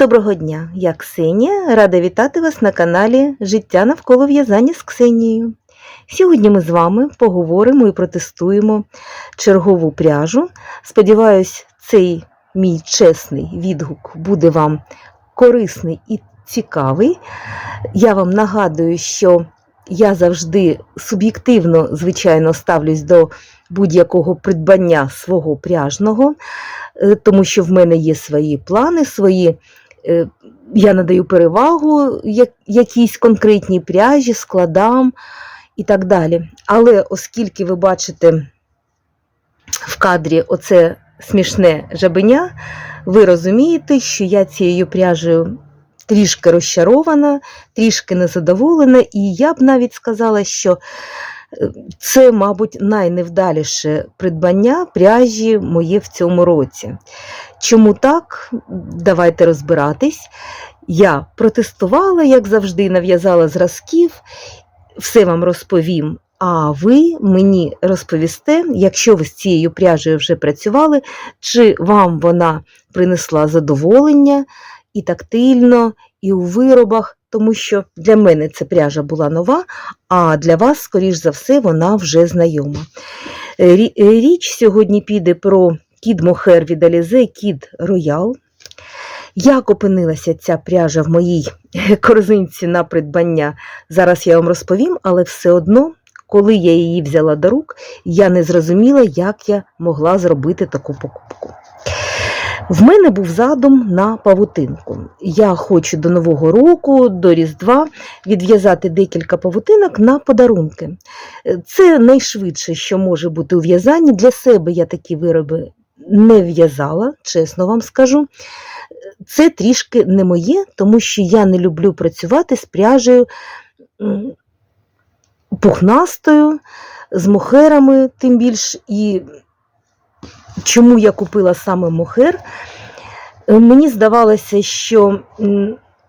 доброго дня! Я Ксенія, рада вітати вас на каналі Життя навколо в'язання з Ксенією. Сьогодні ми з вами поговоримо і протестуємо чергову пряжу. Сподіваюсь, цей мій чесний відгук буде вам корисний і цікавий. Я вам нагадую, що я завжди суб'єктивно, звичайно, ставлюсь до будь-якого придбання свого пряжного, е, тому що в мене є свої плани, свої. Е, Я надаю перевагу як- якійсь конкретній пряжі, складам і так далі. Але оскільки ви бачите в кадрі оце смішне жабеня, ви розумієте, що я цією пряжею трішки розчарована, трішки незадоволена, і я б навіть сказала, що це, мабуть, найневдаліше придбання пряжі моє в цьому році. Чому так? Давайте розбиратись. Я протестувала, як завжди, нав'язала зразків, все вам розповім. А ви мені розповісте, якщо ви з цією пряжею вже працювали, чи вам вона принесла задоволення і тактильно, і у виробах, тому що для мене ця пряжа була нова, а для вас, скоріш за все, вона вже знайома. Е, е, Річ сьогодні піде про кід Мохер від Alize, кід Роял. Як опинилася ця пряжа в моїй корзинці на придбання, зараз я вам розповім, але все одно, коли я її взяла до рук, я не зрозуміла, як я могла зробити таку покупку. В мене був задум на павутинку. Я хочу до Нового року, до Різдва відв'язати декілька павутинок на подарунки. Це найшвидше, що може бути у в'язанні. Для себе я такі вироби не в'язала, чесно вам скажу. Це трішки не моє, тому що я не люблю працювати з пряжею пухнастою, з мохерами, тим більш і чому я купила саме мохер. Е, Мені здавалося, що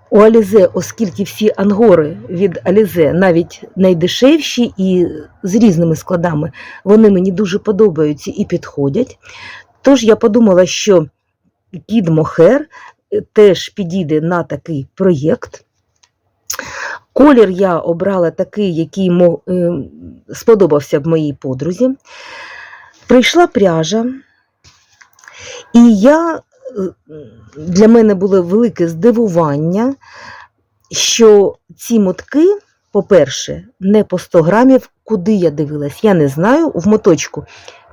у Алізе, оскільки всі ангори від Алізе, навіть найдешевші і з різними складами, вони мені дуже подобаються і підходять. Тож я подумала, що кід Мохер е, теж підійде на такий проєкт. Колір я обрала такий, який е, сподобався б моїй подрузі. Прийшла пряжа, і я, е, для мене було велике здивування, що ці мотки, по-перше, не по 100 грамів, куди я дивилась, я не знаю, в моточку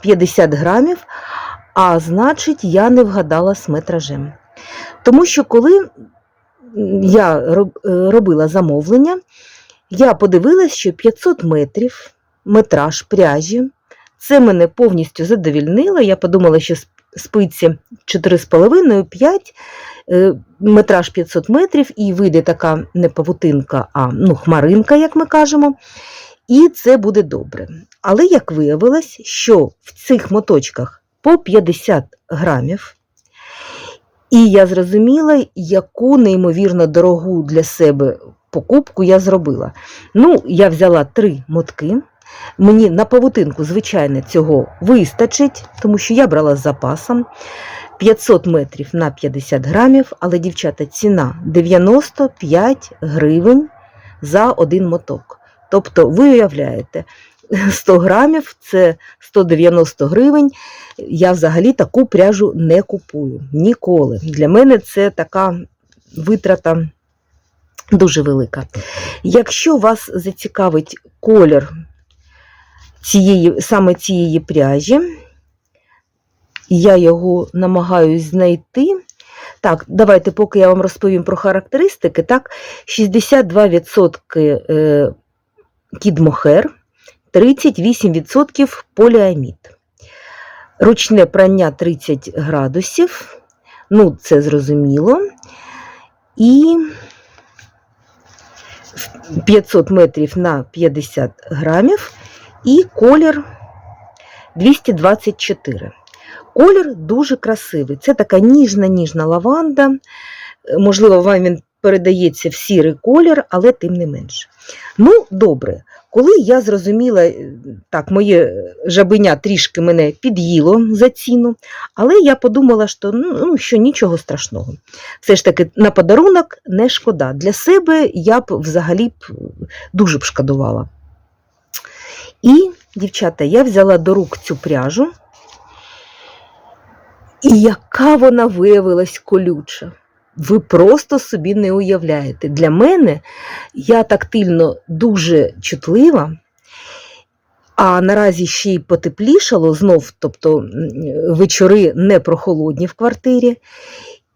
50 грамів, а значить, я не вгадала з метражем. Тому що коли я е, робила замовлення, я подивилась, що 500 метрів метраж пряжі. Це мене повністю задовільнило. Я подумала, що спиці 4,5-5, е, метраж 500 метрів, і вийде така не павутинка, а ну, хмаринка, як ми кажемо. І це буде добре. Але як виявилось, що в цих моточках по 50 грамів, і я зрозуміла, яку неймовірно дорогу для себе покупку я зробила. Ну, я взяла три мотки. Мені на павутинку, звичайно, цього вистачить, тому що я брала з запасом 500 метрів на 50 грамів, але, дівчата, ціна 95 гривень за один моток. Тобто, ви уявляєте, 100 грамів це 190 гривень. Я взагалі таку пряжу не купую ніколи. Для мене це така витрата дуже велика. Якщо вас зацікавить колір цієї, саме цієї пряжі, я його намагаюсь знайти. Так, давайте, поки я вам розповім про характеристики, так, 62% е, кідмохер, 38% поліамід. Ручне прання 30 градусів, ну, це зрозуміло. І 500 метрів на 50 грамів, і колір 224. Колір дуже красивий. Це така ніжна-ніжна лаванда. Е, Можливо, вам він передається в сірий колір, але тим не менше. Ну, добре, Коли я зрозуміла, е, так, моє жабеня трішки мене під'їло за ціну, але я подумала, що, ну, що нічого страшного. Все ж таки, на подарунок не шкода. Для себе я б взагалі б дуже б шкодувала. І, дівчата, я взяла до рук цю пряжу, і яка вона виявилась колюча. Ви просто собі не уявляєте. Для мене я тактильно дуже чутлива, а наразі ще й потеплішало знов, тобто вечори не прохолодні в квартирі.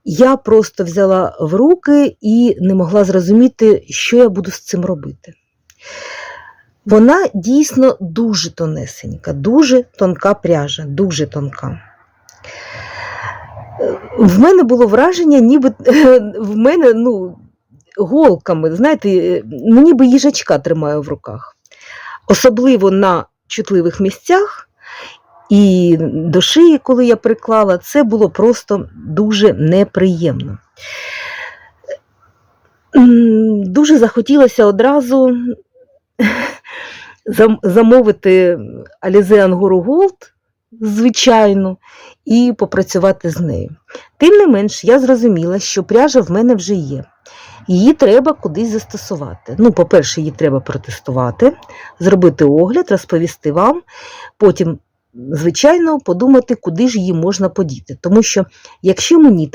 Я просто взяла в руки і не могла зрозуміти, що я буду з цим робити. Вона дійсно дуже тонесенька, дуже тонка пряжа, дуже тонка. Е, В мене було враження, ніби в мене ну, голками, знаєте, е, ну, ніби їжачка тримаю в руках. Особливо на чутливих місцях і до шиї, коли я приклала, це було просто дуже неприємно. Дуже захотілося одразу замовити Alize Angora Gold, звичайно, і попрацювати з нею. Тим не менш, я зрозуміла, що пряжа в мене вже є. Її треба кудись застосувати. Ну, по-перше, її треба протестувати, зробити огляд, розповісти вам, потім, звичайно, подумати, куди ж її можна подіти. Тому що, якщо мені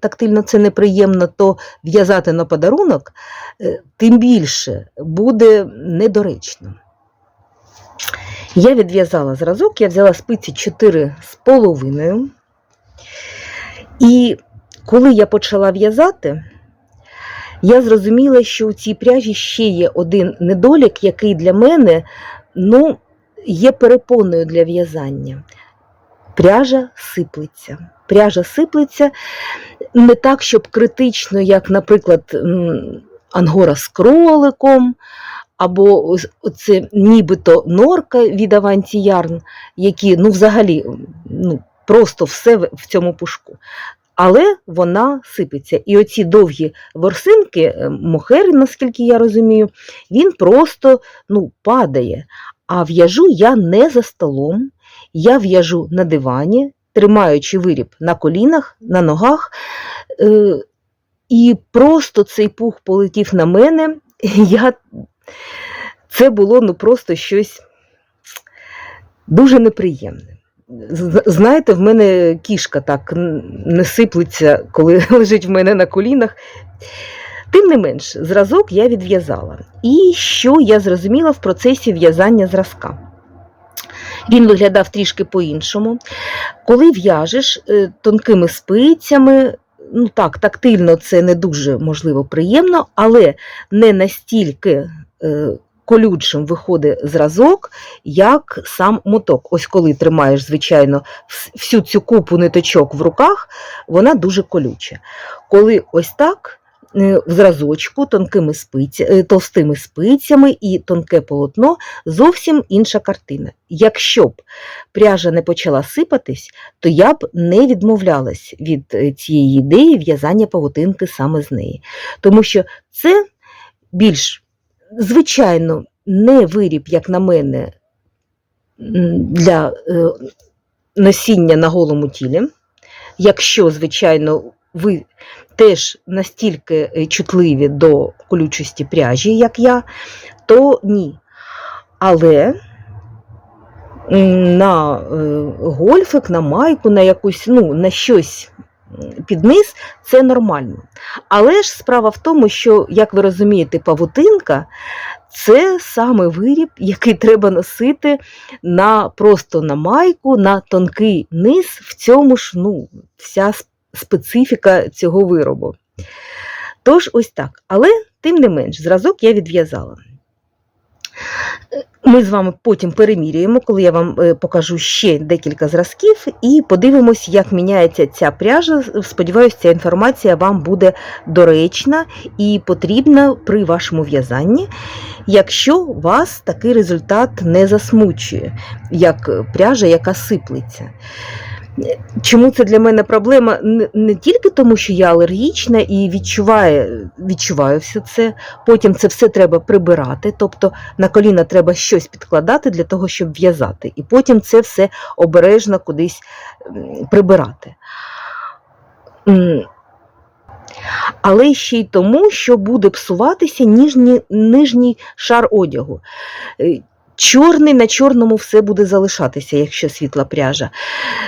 тактильно, це неприємно, то в'язати на подарунок е, тим більше буде недоречно. Я відв'язала зразок, я взяла спиці 4 з половиною. І коли я почала в'язати, я зрозуміла, що у цій пряжі ще є один недолік, який для мене ну, є перепоною для в'язання. Пряжа сиплеться. Пряжа сиплеться не так, щоб критично, як, наприклад, ангора з кроликом, або оце нібито норка від Аванті Ярн, які ну, взагалі ну, просто все в в цьому пушку. Але вона сипеться. І оці довгі ворсинки, е, мохер, наскільки я розумію, він просто ну, падає. А в'яжу я не за столом, я в'яжу на дивані, тримаючи виріб на колінах, на ногах. Е, і просто цей пух полетів на мене. Я... Це було ну, просто щось дуже неприємне. Знаєте, в мене кішка так не сиплеться, коли лежить в мене на колінах. Тим не менш, зразок я відв'язала. І що я зрозуміла в процесі в'язання зразка? Він виглядав трішки по-іншому. Коли в'яжеш е, тонкими спицями, ну так, тактильно це не дуже можливо приємно, але не настільки е, колючим виходить зразок, як сам моток. Ось коли тримаєш, звичайно, всю цю купу ниточок в руках, вона дуже колюча. Коли ось так. Е, В зразочку тонкими спиці, е, товстими спицями і тонке полотно зовсім інша картина. Якщо б пряжа не почала сипатись, то я б не відмовлялась від е, цієї ідеї в'язання павутинки саме з неї. Тому що це більш, звичайно, не виріб, як на мене, для носіння на голому тілі. Якщо, звичайно, ви теж настільки е, чутливі до колючості пряжі, як я, то ні. Але на е, гольфик, на майку, на якусь, ну, на щось під низ, це нормально. Але ж справа в тому, що, як ви розумієте, павутинка це саме виріб, який треба носити на, просто на майку, на тонкий низ, в цьому ж ну, вся специфіка цього виробу. Тож, ось так. Але, тим не менш, зразок я відв'язала. Ми з вами потім перемірюємо, коли я вам е, покажу ще декілька зразків, і подивимось, як міняється ця пряжа. Сподіваюся, ця інформація вам буде доречна і потрібна при вашому в'язанні, якщо вас такий результат не засмучує, як пряжа, яка сиплеться. Чому це для мене проблема? Не, тільки тому, що я алергічна і відчуваю, відчуваю все це. Потім це все треба прибирати, тобто на коліна треба щось підкладати для того, щоб в'язати. І потім це все обережно кудись прибирати. Але ще й тому, що буде псуватися ніжній, нижній шар одягу. Чорний на чорному все буде залишатися, якщо світла пряжа.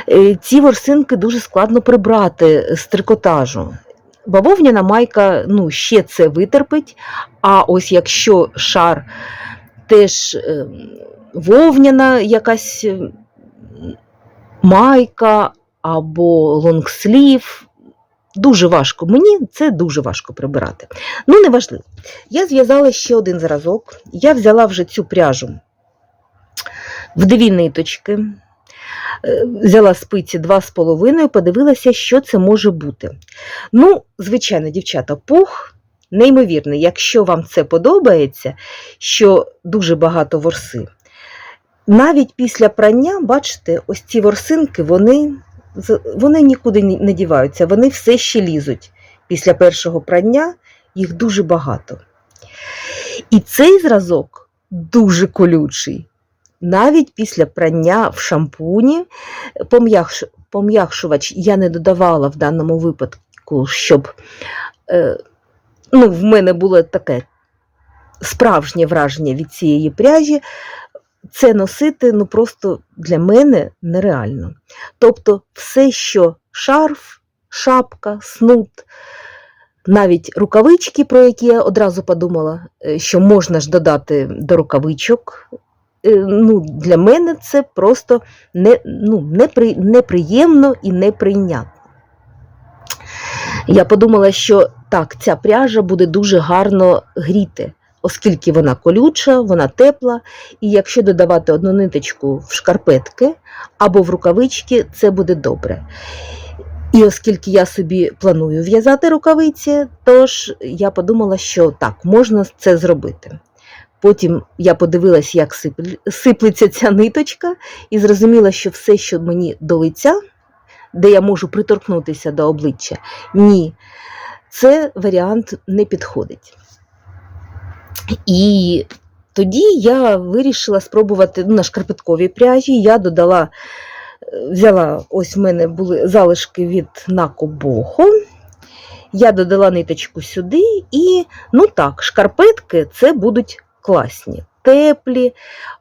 Е, Ці ворсинки дуже складно прибрати з трикотажу. Бавовняна майка ну, ще це витерпить, а ось якщо шар теж е, вовняна якась е, майка або лонгслів, дуже важко. Мені це дуже важко прибирати. Ну, неважливо. Я зв'язала ще один зразок. Я взяла вже цю пряжу в дві ниточки. Е, Взяла спиці 2,5, подивилася, що це може бути. Ну, звичайно, дівчата, пух неймовірний. Якщо вам це подобається, що дуже багато ворси. Навіть після прання, бачите, ось ці ворсинки, вони, вони нікуди не не діваються, вони все ще лізуть. Після першого прання їх дуже багато. І цей зразок дуже колючий. Навіть після прання в шампуні пом'якш- пом'якшувач я не додавала в даному випадку, щоб е, ну, в мене було таке справжнє враження від цієї пряжі. Це носити ну, просто для мене нереально. Тобто, все, що шарф, шапка, снуд, навіть рукавички, про які я одразу подумала, е, що можна ж додати до рукавичок. Е, Ну, для мене це просто не, ну, непри, неприємно і неприйнятно. Я подумала, що так, ця пряжа буде дуже гарно гріти, оскільки вона колюча, вона тепла, і якщо додавати одну ниточку в шкарпетки або в рукавички, це буде добре. І оскільки я собі планую в'язати рукавиці, тож я подумала, що так, можна це зробити. Потім я подивилась, як сиплеться ця ниточка, і зрозуміла, що все, що мені до лиця, де я можу приторкнутися до обличчя, ні, це варіант не підходить. І тоді я вирішила спробувати ну, на шкарпетковій пряжі. Я додала, е, взяла, ось в мене були залишки від Нако Бохо. Я додала ниточку сюди, і ну так, шкарпетки це будуть класні, теплі,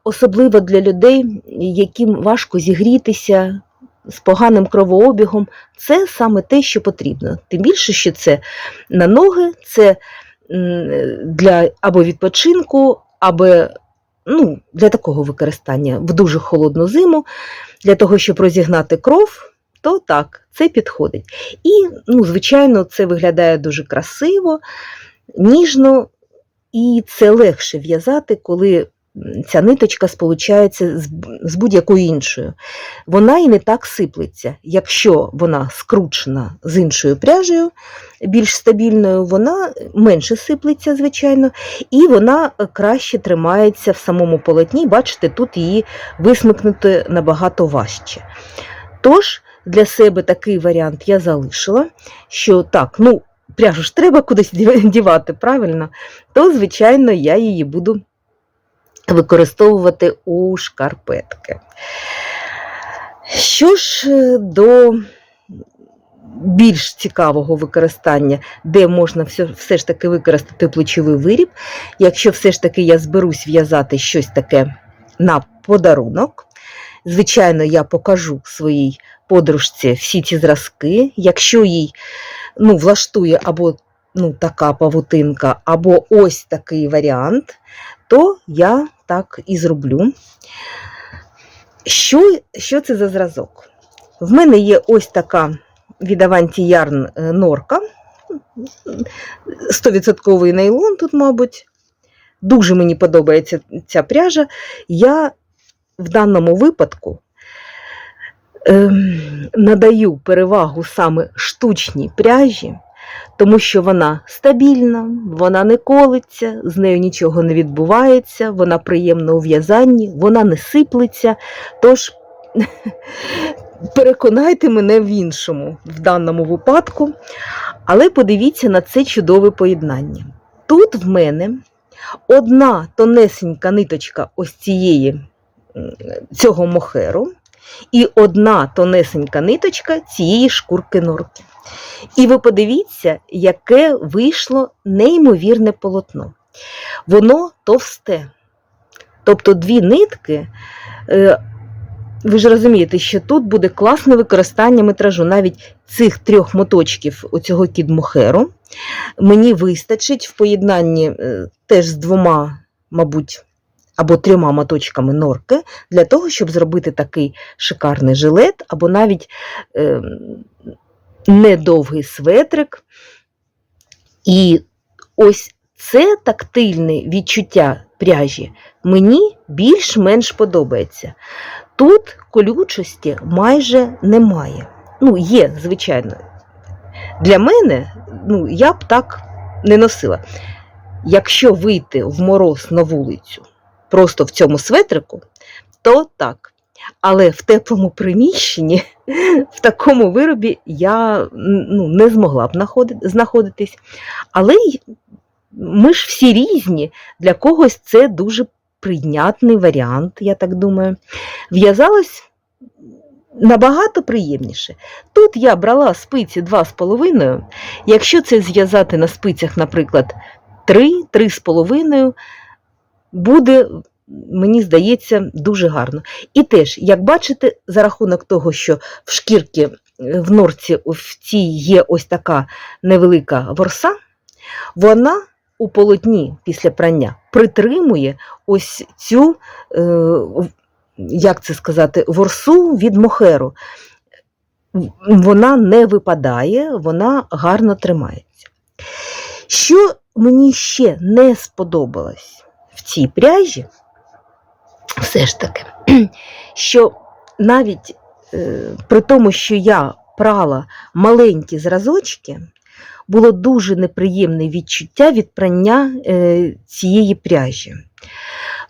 особливо для людей, яким важко зігрітися з поганим кровообігом. Це саме те, що потрібно. Тим більше, що це на ноги, це для або відпочинку, або ну, для такого використання в дуже холодну зиму, для того, щоб розігнати кров, то так, це підходить. І, ну, звичайно, це виглядає дуже красиво, ніжно, і це легше в'язати, коли ця ниточка сполучається з, будь-якою іншою. Вона і не так сиплеться. Якщо вона скручена з іншою пряжею, більш стабільною, вона менше сиплеться, звичайно, і вона краще тримається в самому полотні. Бачите, тут її висмикнути набагато важче. Тож, для себе такий варіант я залишила, що так, ну, пряжу ж треба кудись дівати, правильно? То, звичайно, я її буду використовувати у шкарпетки. Що ж е, до більш цікавого використання, де можна все, все ж таки використати плечовий виріб, якщо все ж таки я зберусь в'язати щось таке на подарунок, звичайно, я покажу своїй подружці всі ці зразки. Якщо їй ну, влаштує або ну, така павутинка, або ось такий варіант, то я так і зроблю. Що, що це за зразок? В мене є ось така від Avanti Yarn е, норка. 100% нейлон тут, мабуть. Дуже мені подобається ця пряжа. Я в даному випадку надаю перевагу саме штучній пряжі, тому що вона стабільна, вона не колиться, з нею нічого не відбувається, вона приємна у в'язанні, вона не сиплеться. Тож переконайте мене в іншому в даному випадку. Але подивіться на це чудове поєднання. Тут в мене одна тонесенька ниточка ось цієї цього мохеру, і одна тонесенька ниточка цієї шкурки норки. І ви подивіться, яке вийшло неймовірне полотно. Воно товсте. Тобто дві нитки. е, Ви ж розумієте, що тут буде класне використання метражу. Навіть цих трьох моточків оцього кідмохеру мені вистачить в поєднанні е, теж з двома, мабуть, або трьома моточками норки для того, щоб зробити такий шикарний жилет, або навіть е, недовгий светрик. І ось це тактильне відчуття пряжі мені більш-менш подобається. Тут колючості майже немає. Ну, є, звичайно. Для мене, ну, я б так не носила. Якщо вийти в мороз на вулицю просто в цьому светрику, то так. Але в теплому приміщенні, в такому виробі я ну, не змогла б знаходитись. Але ми ж всі різні, для когось це дуже прийнятний варіант, я так думаю. В'язалось набагато приємніше. Тут я брала спиці 2,5. Якщо це зв'язати на спицях, наприклад, 3, 3,5, буде, мені здається, дуже гарно. І теж, як бачите, за рахунок того, що в шкірки е, в норці в цій є ось така невелика ворса, вона у полотні після прання притримує ось цю, е, як це сказати, ворсу від мохеру. Вона не випадає, вона гарно тримається. Що мені ще не сподобалось цій пряжі, все ж таки, що навіть е, при тому, що я прала маленькі зразочки, було дуже неприємне відчуття від прання е, цієї пряжі.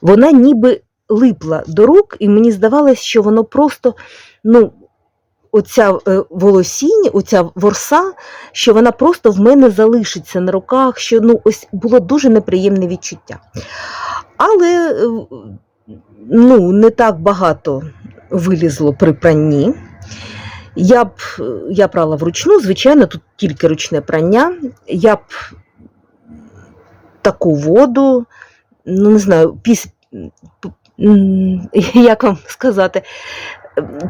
Вона ніби липла до рук, і мені здавалось, що воно просто, ну, оця е, волосінь, оця ворса, що вона просто в мене залишиться на руках, що ну, ось було дуже неприємне відчуття. Але е, ну, не так багато вилізло при пранні. Я б я прала вручну, звичайно, тут тільки ручне прання. Я б таку воду, ну не знаю, піс... як вам сказати,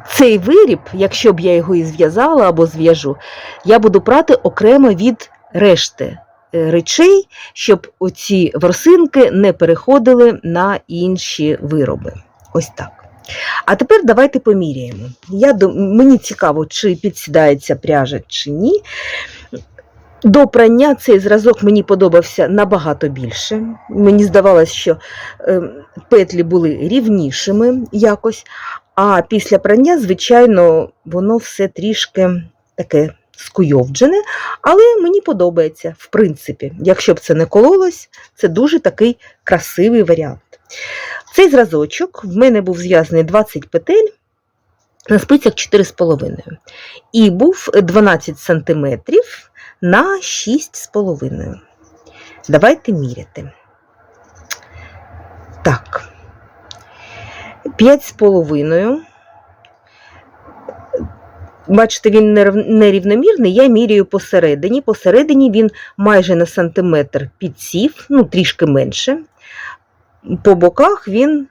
цей виріб, якщо б я його і зв'язала або зв'яжу, я буду прати окремо від решти е, речей, щоб оці ворсинки не переходили на інші вироби. Ось так. А тепер давайте поміряємо. Я, мені цікаво, чи підсідається пряжа, чи ні. До прання цей зразок мені подобався набагато більше. Мені здавалося, що е, петлі були рівнішими якось, а після прання, звичайно, воно все трішки таке скуйовджене, але мені подобається, в принципі. Якщо б це не кололось, це дуже такий красивий варіант. Цей зразочок в мене був зв'язаний 20 петель на спицях 4,5. І був 12 см на 6,5. Давайте міряти. Так. 5,5. Бачите, він нерівномірний, я міряю посередині. Посередині він майже на сантиметр підсів, ну, трішки менше. По боках він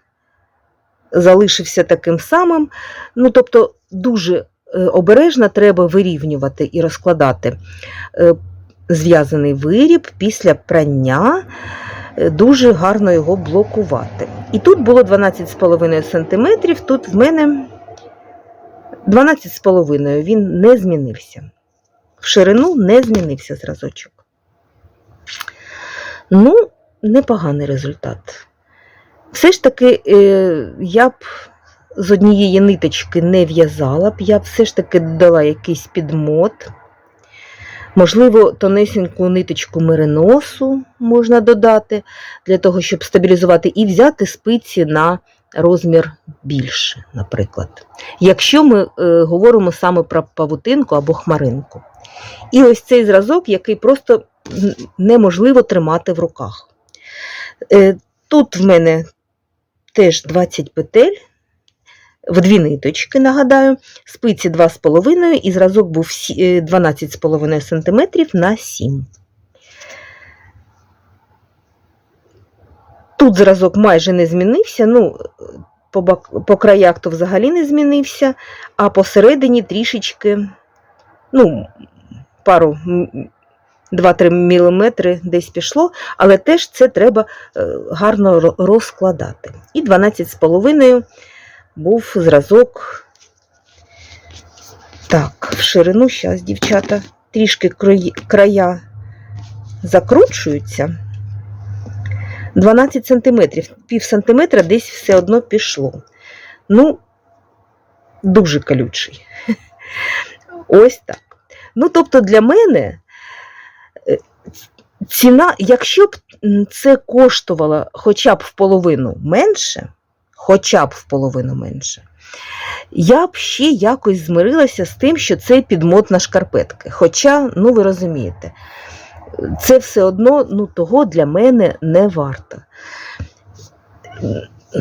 залишився таким самим. Ну, тобто, дуже е, обережно треба вирівнювати і розкладати е, зв'язаний виріб після прання, дуже гарно його блокувати. І тут було 12,5 см, тут в мене 12,5 він не змінився. В ширину не змінився зразочок. Ну, непоганий результат. Все ж таки, е, я б з однієї ниточки не в'язала б, я б все ж таки додала якийсь підмот. Можливо, тонесеньку ниточку мериносу можна додати для того, щоб стабілізувати, і взяти спиці на розмір більше, наприклад. Якщо ми е, говоримо саме про павутинку або хмаринку. І ось цей зразок, який просто неможливо тримати в руках. Е, тут в мене теж 20 петель. В дві ниточки, нагадаю, спиці 2,5 і зразок був е, 12,5 см на 7. Тут зразок майже не змінився, ну, по, по краях то взагалі не змінився, а посередині трішечки, ну, пару 2-3 мм десь пішло, але теж це треба е, гарно розкладати. І 12,5 був зразок. Так, в ширину, зараз, дівчата, трішки края закручуються. 12 сантиметрів, пів сантиметра десь все одно пішло. Ну, дуже колючий. Ось так. Ну, тобто, для мене е, ціна, якщо б це коштувало хоча б в половину менше, хоча б в половину менше, я б ще якось змирилася з тим, що це підмот на шкарпетки. Хоча, ну ви розумієте, це все одно ну, того для мене не варто.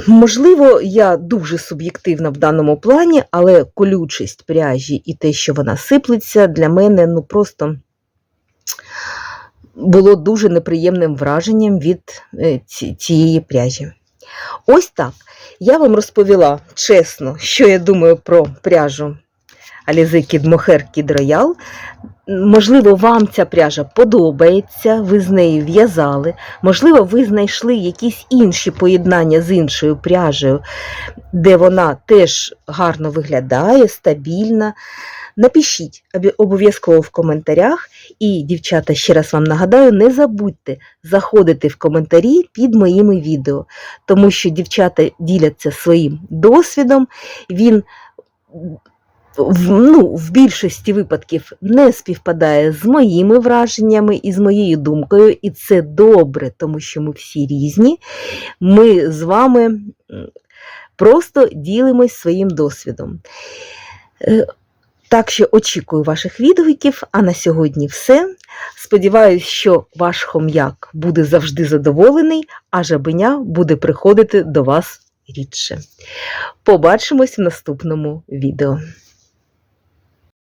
Можливо, я дуже суб'єктивна в даному плані, але колючість пряжі і те, що вона сиплеться, для мене ну, просто було дуже неприємним враженням від е, цієї пряжі. Ось так. Я вам розповіла чесно, що я думаю про пряжу Alize Kid Mohair Kid Royal. Можливо, вам ця пряжа подобається, ви з нею в'язали. Можливо, ви знайшли якісь інші поєднання з іншою пряжею, де вона теж гарно виглядає, стабільна. Напишіть обов'язково в коментарях. І, дівчата, ще раз вам нагадаю, не забудьте заходити в коментарі під моїми відео, тому що дівчата діляться своїм досвідом. Він в, ну, в більшості випадків не співпадає з моїми враженнями і з моєю думкою, і це добре, тому що ми всі різні. Ми з вами просто ділимось своїм досвідом. Так що очікую ваших відгуків, а на сьогодні все. Сподіваюсь, що ваш хом'як буде завжди задоволений, а жабеня буде приходити до вас рідше. Побачимось в наступному відео.